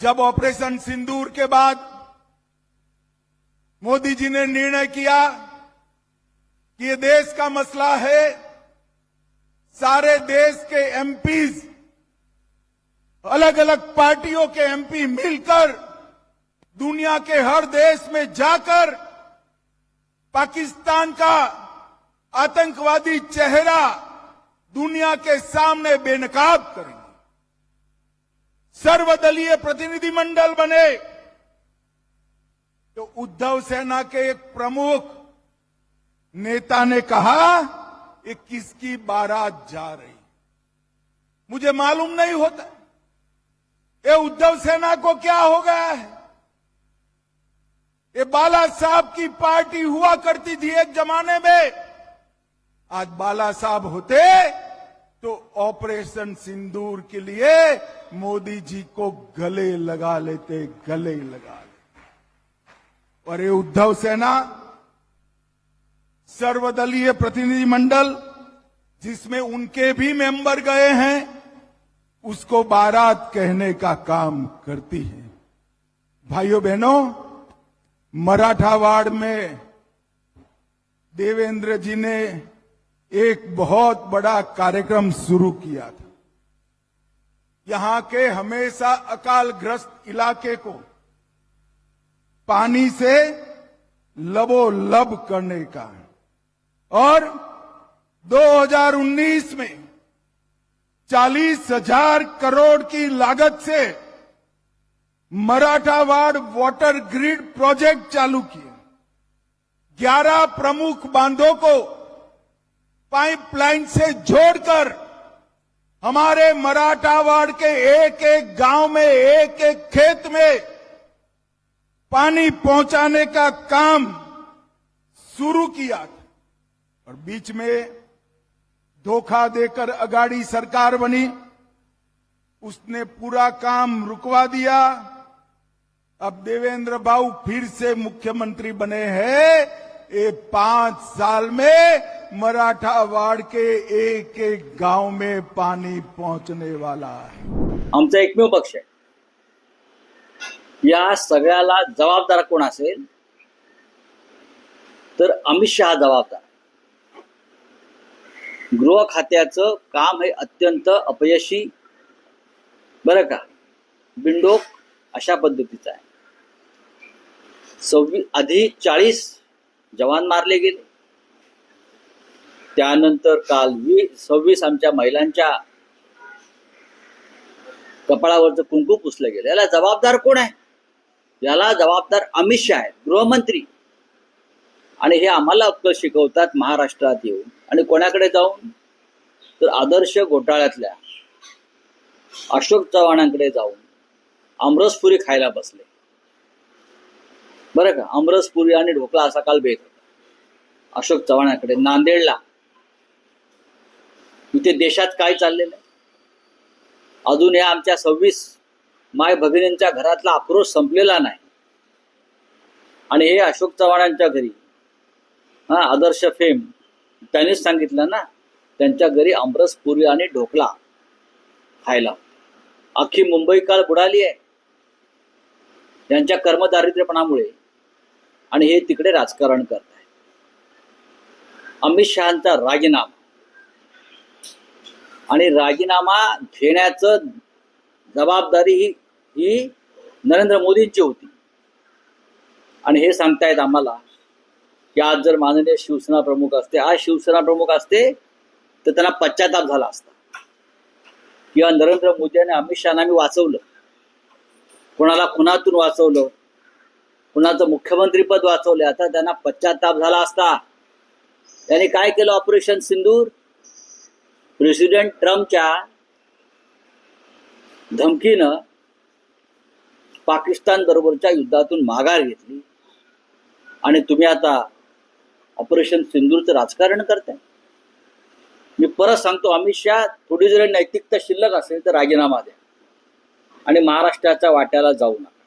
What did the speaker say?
जब ऑपरेशन सिंदूर के बाद मोदी जी ने निर्णय किया कि ये देश का मसला है, सारे देश के एमपीज अलग अलग पार्टियों के एमपी मिलकर, दुनिया के हर देश में जाकर, पाकिस्तान का आतंकवादी चेहरा दुनिया के सामने बेनकाब करेंगे। सर्वदलीय प्रतिनिधिमंडल बने। तो उद्धव सेना के एक प्रमुख नेता ने कहा, ये किसकी बारात जा रही? मुझे मालूम नहीं होता। ये उद्धव सेना को क्या हो गया है? ये बाला साहब की पार्टी हुआ करती थी एक जमाने में। आज बाला साहब होते तो ऑपरेशन सिंदूर के लिए मोदी जी को गले लगा लेते, गले लगा लेते। और ये उद्धव सेना, सर्वदलीय प्रतिनिधिमंडल जिसमें उनके भी मेंबर गए हैं, उसको बारात कहने का काम करती है। भाइयों बहनों, मराठावाड़ में देवेंद्र जी ने एक बहुत बड़ा कार्यक्रम शुरू किया था। यहाँ के हमेशा अकालग्रस्त इलाके को पानी से लबोलब करने का और 2019 में चालीस हज़ार करोड़ की लागत से मराठावाड़ वाटर ग्रिड प्रोजेक्ट चालू किए। 11 प्रमुख बांधों को पाइपलाइन से जोड़कर हमारे मराठावाड़ के एक एक गाँव में एक एक खेत में पानी पहुँचाने का काम शुरू किया था। और बीच में धोखा देकर अगाड़ी सरकार बनी। उसने पूरा काम रुकवा दिया। अब देवेंद्र बाबू फिर से मुख्यमंत्री बने हैं। ये पाँच साल में मराठावाड़ के एक एक गांव में पानी पहुंचने वाला है। आमचा एकमेव पक्ष आहे. या सगळ्याला जबाबदार कोण असेल? तर अमित शहा जबाबदार. गृह खात्याचं काम हे अत्यंत अपयशी बरं का? बिंडोक अशा पद्धतीचं आहे. सव्वीस आधी चाळीस जवान मारले गेले. त्यानंतर काल वीस सव्वीस आमच्या महिलांच्या कपाळावरचं कुंकू पुसलं गेलं. याला जबाबदार कोण आहे? याला जबाबदार अमित शहा आहेत गृहमंत्री. आणि हे आम्हाला अक्कल शिकवतात महाराष्ट्रात येऊन. आणि कोणाकडे जाऊन? तर आदर्श घोटाळ्यातल्या अशोक चव्हाणांकडे जाऊन आमरसपुरी खायला बसले. बरं का? आमरसपुरी आणि ढोकळा असा काल भेट होता. अशोक चव्हाणांकडे नांदेडला इथे देशात काय चाललेलं आहे? अजून या आमच्या सव्वीस माय भगिनींच्या घरातला आक्रोश संपलेला नाही. आणि हे अशोक चव्हाणांच्या घरी हा आदर्श फेम त्यांनीच सांगितलं ना त्यांच्या घरी आमरस पुरी आणि ढोकला खायला. अख्खी मुंबई काल बुडाली आहे. त्यांच्या कर्मदारिद्र्यपणामुळे आणि हे तिकडे राजकारण करत आहे अमित शहांचा राजीनामा. आणि राजीनामा घेण्याचं जबाबदारी ही ही नरेंद्र मोदींची होती. आणि हे सांगतायत आम्हाला की आज जर माननीय शिवसेना प्रमुख असते आज शिवसेना प्रमुख असते तर त्यांना पश्चाताप झाला असता. किंवा नरेंद्र मोदी आणि अमित शहाना मी वाचवलं. कोणाला कुणातून वाचवलं? कुणाचं मुख्यमंत्रीपद वाचवलं आता त्यांना पश्चाताप झाला असता. त्यांनी काय केलं? ऑपरेशन सिंदूर? प्रेसिडेंट ट्रम्पच्या धमकीनं पाकिस्तान बरोबरच्या युद्धातून माघार घेतली. आणि तुम्ही आता ऑपरेशन सिंदूरचं राजकारण करताय. मी परत सांगतो अमित शहा थोडी जरी नैतिकता शिल्लक असेल तर राजीनामा द्या. आणि महाराष्ट्राच्या वाट्याला जाऊ नका.